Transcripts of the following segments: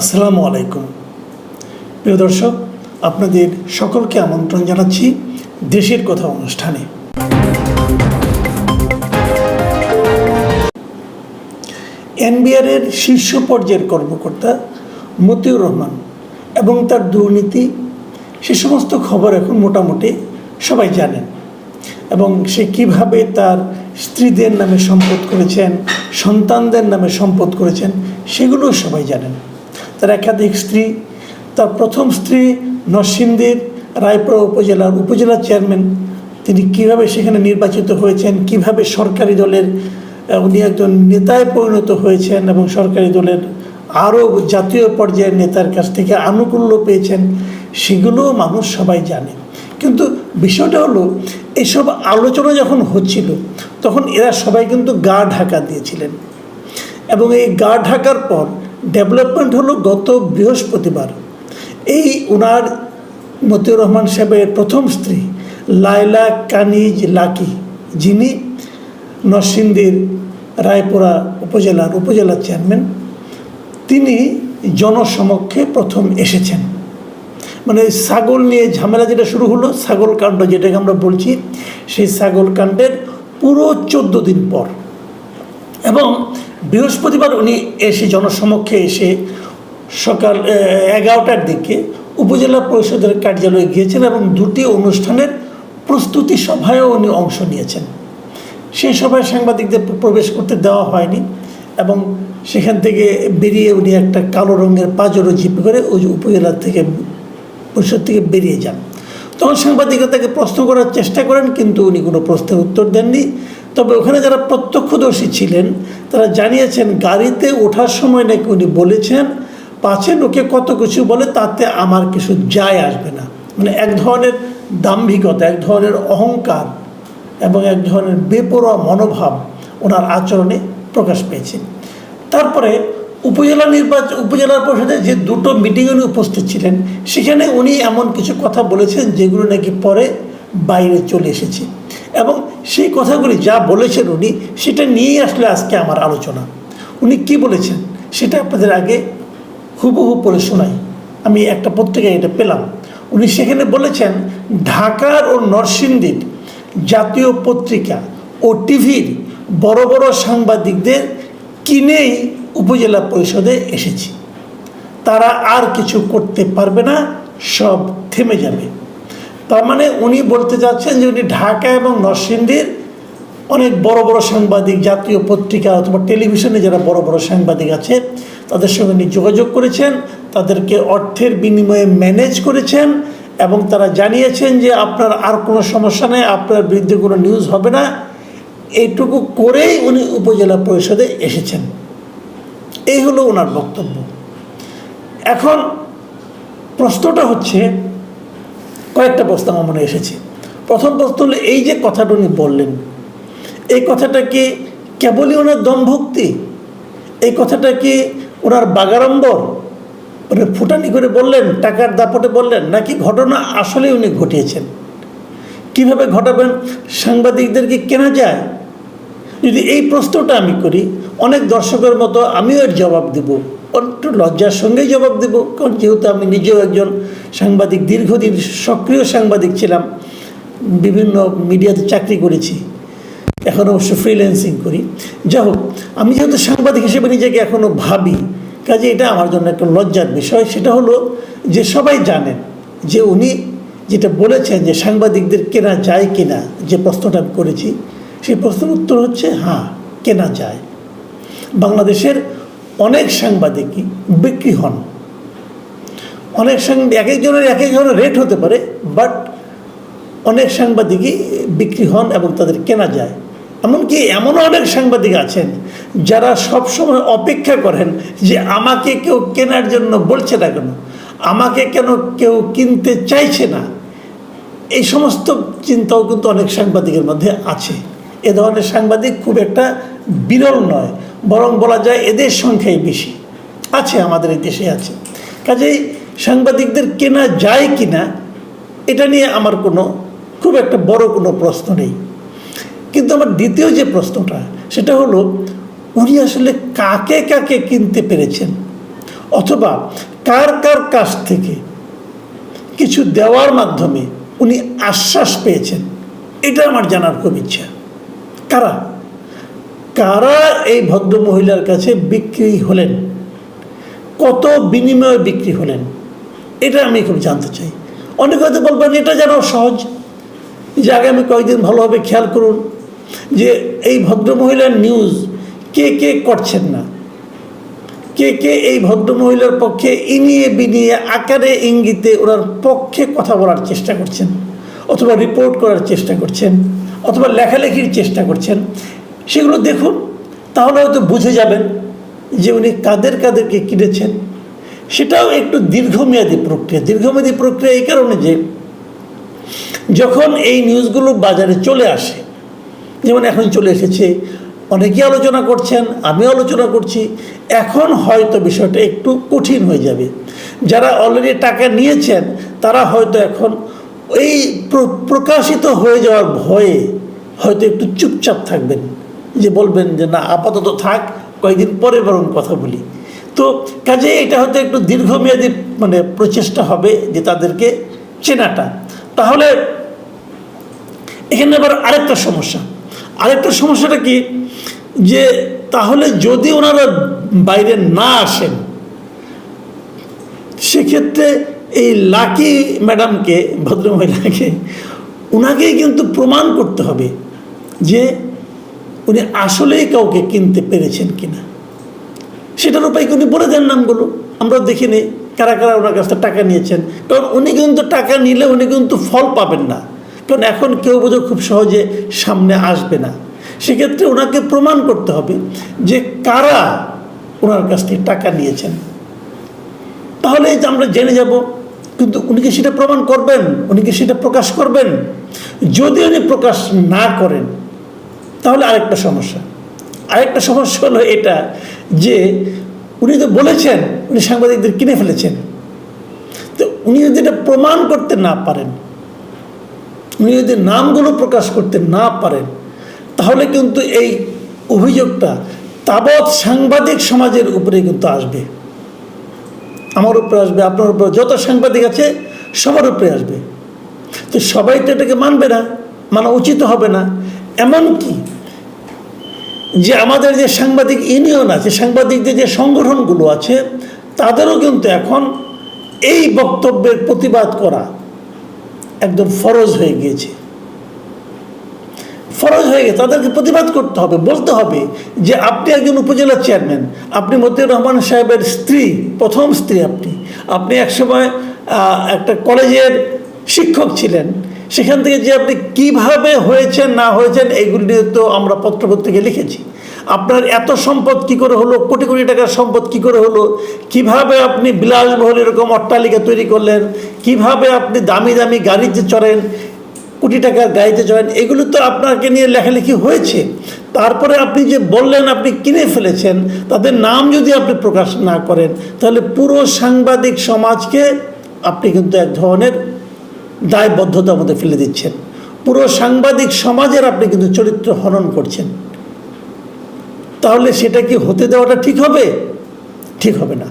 আসসালামু আলাইকুম। প্রিয় দর্শক, আপনাদের সকলকে আমন্ত্রণ জানাচ্ছি দেশের কথা অনুষ্ঠানে। এনবিআরের শীর্ষ পর্যায়ের কর্মকর্তা মতিউর রহমান এবং তার দুর্নীতি, সে সমস্ত খবর এখন মোটামুটি সবাই জানেন এবং সে কীভাবে তার স্ত্রীদের নামে সম্পদ করেছেন, সন্তানদের নামে সম্পদ করেছেন, সেগুলোও সবাই জানেন। তার একাধিক স্ত্রী। তার প্রথম স্ত্রী নরসিংদীর রায়পুরা উপজেলার উপজেলা চেয়ারম্যান। তিনি কীভাবে সেখানে নির্বাচিত হয়েছেন, কীভাবে সরকারি দলের উনি একজন নেতায় পরিণত হয়েছেন এবং সরকারি দলের আরও জাতীয় পর্যায়ের নেতার কাছ থেকে আনুকূল্য পেয়েছেন, সেগুলোও মানুষ সবাই জানে। কিন্তু বিষয়টা হলো, এসব আলোচনা যখন হচ্ছিল, তখন এরা সবাই কিন্তু গা ঢাকা দিয়েছিলেন। এবং এই গা ঢাকার পর ডেভেলপমেন্ট হলো গত বৃহস্পতিবার। এই উনার মতিউর রহমান সাহেবের প্রথম স্ত্রী লায়লা কানিজ লাকি, যিনি নরসিংদীর রায়পুরা উপজেলার উপজেলা চেয়ারম্যান, তিনি জনসমক্ষে প্রথম এসেছেন। মানে ছাগল নিয়ে ঝামেলা যেটা শুরু হলো, ছাগল কাণ্ড যেটাকে আমরা বলছি, সেই ছাগল কাণ্ডের পুরো চোদ্দ দিন পর। এবং বৃহস্পতিবার উনি এসে জনসমক্ষে এসে সকাল এগারোটার দিকে উপজেলা পরিষদের কার্যালয়ে গিয়েছেন এবং দুটি অনুষ্ঠানের প্রস্তুতি সভায়ও উনি অংশ নিয়েছেন। সেই সভায় সাংবাদিকদের প্রবেশ করতে দেওয়া হয়নি এবং সেখান থেকে বেরিয়ে উনি একটা কালো রঙের পাজরো জিপ করে ওই উপজেলা থেকে, পরিষদ থেকে বেরিয়ে যান। তখন সাংবাদিকরা তাকে প্রশ্ন করার চেষ্টা করেন, কিন্তু উনি কোনো প্রশ্নের উত্তর দেননি। তবে ওখানে যারা প্রত্যক্ষদর্শী ছিলেন, তারা জানিয়েছেন, গাড়িতে ওঠার সময় নাকি উনি বলেছেন পাছে লোকে কত কিছু বলে, তাতে আমার কিছু যায় আসবে না। মানে এক ধরনের দাম্ভিকতা, এক ধরনের অহংকার এবং এক ধরনের বেপরোয়া মনোভাব ওনার আচরণে প্রকাশ পেয়েছে। তারপরে উপজেলা নির্বাচন, উপজেলা পরিষদে যে দুটো মিটিংয়ে উনি উপস্থিত ছিলেন, সেখানে উনি এমন কিছু কথা বলেছেন যেগুলো নাকি পরে বাইরে চলে এসেছে। এবং সেই কথাগুলি যা বলেছেন উনি, সেটা নিয়েই আসলে আজকে আমার আলোচনা। উনি কি বলেছেন, সেটা আপনাদের আগে হুবহু পড়ে শোনাই। আমি একটা পত্রিকায় এটা পেলাম। উনি সেখানে বলেছেন, ঢাকার ও নরসিংদীর জাতীয় পত্রিকা ও টিভির বড় বড় সাংবাদিকদের কিনেই উপজেলা পরিষদে এসেছি। তারা আর কিছু করতে পারবে না, সব থেমে যাবে। তার মানে উনি বলতে চাচ্ছেন যে উনি ঢাকা এবং নরসিংদীর অনেক বড় বড় সাংবাদিক, জাতীয় পত্রিকা অথবা টেলিভিশনে যারা বড় বড় সাংবাদিক আছে, তাদের সঙ্গে উনি যোগাযোগ করেছেন, তাদেরকে অর্থের বিনিময়ে ম্যানেজ করেছেন এবং তারা জানিয়েছেন যে আপনার আর কোনো সমস্যা নেই, আপনার বিরুদ্ধে কোনো নিউজ হবে না। এইটুকু করেই উনি উপজেলা পরিষদে এসেছেন। এই হলো ওনার বক্তব্য। এখন প্রশ্নটা হচ্ছে, কয়েকটা প্রশ্ন আমার মনে এসেছে। প্রথম প্রশ্ন হলো, এই যে কথাটা উনি বললেন, এই কথাটা কি কেবলই ওনার দমভক্তি? এই কথাটা কি ওনার বাগাড়ম্বর? মানে ফুটানি করে বললেন, টাকার দাপটে বললেন, নাকি ঘটনা আসলে উনি ঘটিয়েছেন? কীভাবে ঘটাবেন? সাংবাদিকদেরকে কেনা যায়? যদি এই প্রশ্নটা আমি করি, অনেক দর্শকের মতো আমিও এর জবাব দেব। একটু লজ্জার সঙ্গেই জবাব দেব, কারণ যেহেতু আমি নিজেও একজন সাংবাদিক, দীর্ঘদিন সক্রিয় সাংবাদিক ছিলাম, বিভিন্ন মিডিয়াতে চাকরি করেছি, এখন অবশ্য ফ্রিল্যান্সিং করি। যাই হোক, আমি যেহেতু সাংবাদিক হিসেবে নিজেকে এখনও ভাবি, কাজে এটা আমার জন্য একটা লজ্জার বিষয়, সেটা হলো যে সবাই জানেন যে উনি যেটা বলেছেন যে সাংবাদিকদের কেনা যায় কিনা, যে প্রশ্নটা করেছি সেই প্রশ্নের উত্তর হচ্ছে হ্যাঁ কেনা যায়। বাংলাদেশের অনেক সাংবাদিকই বিক্রি হন। অনেক সাংবাদিক, এক একজনের এক এক ধরনের রেট হতে পারে বাট অনেক সাংবাদিকই বিক্রি হন এবং তাদের কেনা যায়। এমনকি এমনও অনেক সাংবাদিক আছেন যারা সবসময় অপেক্ষা করেন যে আমাকে কেউ কেনার জন্য বলছে না কেন, আমাকে কেন কেউ কিনতে চাইছে না। এই সমস্ত চিন্তাও কিন্তু অনেক সাংবাদিকের মধ্যে আছে। এ ধরনের সাংবাদিক খুব একটা বিরল নয়, বরং বলা যায় এদের সংখ্যাই বেশি, আছে আমাদের এই দেশে আছে। কাজেই সাংবাদিকদের কেনা যায় কি না এটা নিয়ে আমার কোনো, খুব একটা বড় কোনো প্রশ্ন নেই। কিন্তু আমার দ্বিতীয় যে প্রশ্নটা, সেটা হলো, উনি আসলে কাকে কাকে কিনতে পেরেছেন? অথবা কার কার কাছ থেকে কিছু দেওয়ার মাধ্যমে উনি আশ্বাস পেয়েছেন? এটা আমার জানার খুব ইচ্ছা। কারা? কারা এই ভদ্র মহিলার কাছে বিক্রি হলেন? কত বিনিময়ে বিক্রি হলেন? এটা আমি খুব জানতে চাই। অনেক হয়তো বলবেন, এটা যেন সহজ। যে আগামী কয়েকদিন ভালোভাবে খেয়াল করুন যে এই ভদ্র মহিলার নিউজ কে কে করছেন না। কে কে এই ভদ্র মহিলার পক্ষে ইনিয়ে বিনিয়ে আকারে ইঙ্গিতে ওনার পক্ষে কথা বলার চেষ্টা করছেন অথবা রিপোর্ট করার চেষ্টা করছেন? অথবা লেখালেখির চেষ্টা করছেন, সেগুলো দেখুন, তাহলে হয়তো বুঝে যাবেন যে উনি কাদের কাদেরকে কিনেছেন। সেটাও একটু দীর্ঘমেয়াদী প্রক্রিয়া। দীর্ঘমেয়াদী প্রক্রিয়া এই কারণে যে, যখন এই নিউজগুলো বাজারে চলে আসে, যেমন এখন চলে এসেছে, অনেকেই আলোচনা করছেন আমি আলোচনা করছি, এখন হয়তো বিষয়টা একটু কঠিন হয়ে যাবে। যারা অলরেডি টাকা নিয়েছেন, তারা হয়তো এখন এই প্রকাশিত হয়ে যাওয়ার ভয়ে হয়তো একটু চুপচাপ থাকবেন। যে বলবেন যে, না, আপাতত থাক, কয়েকদিন পরে বরং কথা বলি। তো কাজে এটা হয়তো একটু দীর্ঘমেয়াদী মানে প্রচেষ্টা হবে যে তাদেরকে চেনাটা। তাহলে এখানে আবার আরেকটা সমস্যা। আরেকটা সমস্যাটা কি? যে তাহলে যদি ওনারা বাইরে না আসেন, সেক্ষেত্রে এই লাকি ম্যাডামকে, ভদ্রমহিলাকে ওনাকেই কিন্তু প্রমাণ করতে হবে যে উনি আসলেই কাউকে কিনতে পেরেছেন কিনা। সেটার উপায় উনি বলে দেন নামগুলো। আমরা দেখিনি কারা কারা ওনার কাছ থেকে টাকা নিয়েছেন। কারণ উনি কিন্তু টাকা নিলে উনি কিন্তু ফল পাবেন না। কারণ এখন কেউ বোধহয় খুব সহজে সামনে আসবে না। সেক্ষেত্রে ওনাকে প্রমাণ করতে হবে যে কারা ওনার কাছ থেকে টাকা নিয়েছেন। তাহলে আমরা জেনে যাব কিন্তু উনি কি সেটা প্রমাণ করবেন? উনি কি সেটা প্রকাশ করবেন? যদি উনি প্রকাশ না করেন, তাহলে আরেকটা সমস্যা। আরেকটা সমস্যা হলো এটা যে উনি তো বলেছেন, উনি সাংবাদিকদের কিনে ফেলেছেন। তো উনি যদি এটা প্রমাণ করতে না পারেন, উনি যদি নামগুলো প্রকাশ করতে না পারেন, তাহলে কিন্তু এই অভিযোগটা তাবৎ সাংবাদিক সমাজের উপরে কিন্তু আসবে। আমার উপরে আসবে, আপনার উপরে, যত সাংবাদিক আছে, সবার উপরে আসবে। তো সবাই তো এটাকে মানবে না, মানা উচিত হবে না। এমনকি যে আমাদের যে সাংবাদিক ইউনিয়ন আছে, সাংবাদিকদের যে সংগঠনগুলো আছে, তাদেরও কিন্তু এখন এই বক্তব্যের প্রতিবাদ করা একদম ফরজ হয়ে গিয়েছে। ফরজ হয়ে গেছে, তাদেরকে প্রতিবাদ করতে হবে, বলতে হবে যে আপনি একজন উপজেলা চেয়ারম্যান, আপনি মতিউর রহমান সাহেবের স্ত্রী, প্রথম স্ত্রী আপনি। আপনি একসময় একটা কলেজের শিক্ষক ছিলেন, সেখান থেকে যে আপনি কীভাবে হয়েছেন, না হয়েছেন, এইগুলি নিয়ে তো আমরা পত্রপত্রিকে লিখেছি। আপনার এত সম্পদ কি করে হলো, কোটি কোটি টাকার সম্পদ কি করে হলো, কীভাবে আপনি বিলাসবহুল এরকম অট্টালিকা তৈরি করলেন, কীভাবে আপনি দামি দামি গাড়িতে চড়েন কোটি টাকার গাড়িতে চড়েন এগুলো তো আপনাকে নিয়ে লেখালেখি হয়েছে। তারপরে আপনি যে বললেন, আপনি কিনে ফেলেছেন, তাদের নাম যদি আপনি প্রকাশ না করেন, তাহলে পুরো সাংবাদিক সমাজকে আপনি কিন্তু এক ধরনের দায়বদ্ধতার মধ্যে ফেলে দিচ্ছেন। পুরো সাংবাদিক সমাজের আপনি কিন্তু চরিত্র হনন করছেন। তাহলে সেটা কি হতে দেওয়াটা ঠিক হবে? ঠিক হবে না।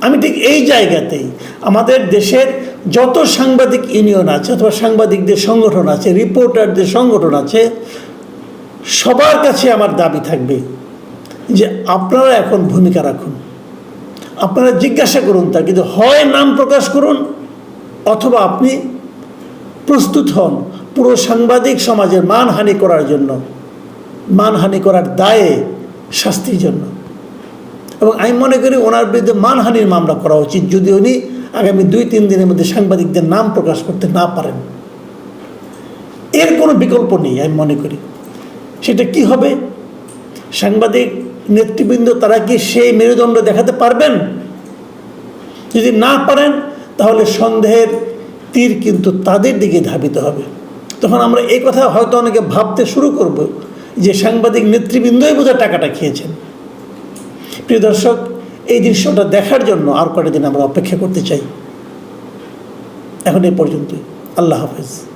আমি ঠিক এই জায়গাতেই আমাদের দেশের যত সাংবাদিক ইউনিয়ন আছে অথবা সাংবাদিকদের সংগঠন আছে, রিপোর্টারদের সংগঠন আছে, সবার কাছে আমার দাবি থাকবে যে আপনারা এখন ভূমিকা রাখুন। আপনারা জিজ্ঞাসা করুন তা কিন্তু হয় নাম প্রকাশ করুন অথবা আপনি প্রস্তুত হন পুরো সাংবাদিক সমাজের মানহানি করার জন্য, মানহানি করার দায়ে, শাস্তির জন্য। এবং আমি মনে করি ওনার বিরুদ্ধে মানহানির মামলা করা উচিত। যদি উনি আগামী দুই, তিন দিনের মধ্যে সাংবাদিকদের নাম প্রকাশ করতে না পারেন। এর কোনো বিকল্প নেই, আমি মনে করি। সেটা কি হবে? সাংবাদিক, নেতৃবৃন্দ, তারা কি সেই মেরুদণ্ড দেখাতে পারবেন? যদি না পারেন, তাহলে সন্দেহের তীর কিন্তু তাদের দিকে ধাবিত হবে। তখন আমরা এই কথা হয়তো অনেকে ভাবতে শুরু করব যে সাংবাদিক, নেতৃবৃন্দই বোধহয় টাকাটা খেয়েছেন। প্রিয় দর্শক এই দৃশ্যটা দেখার জন্য আর কটা দিন আমরা অপেক্ষা করতে চাই? এখন এ পর্যন্তই। আল্লাহ হাফেজ।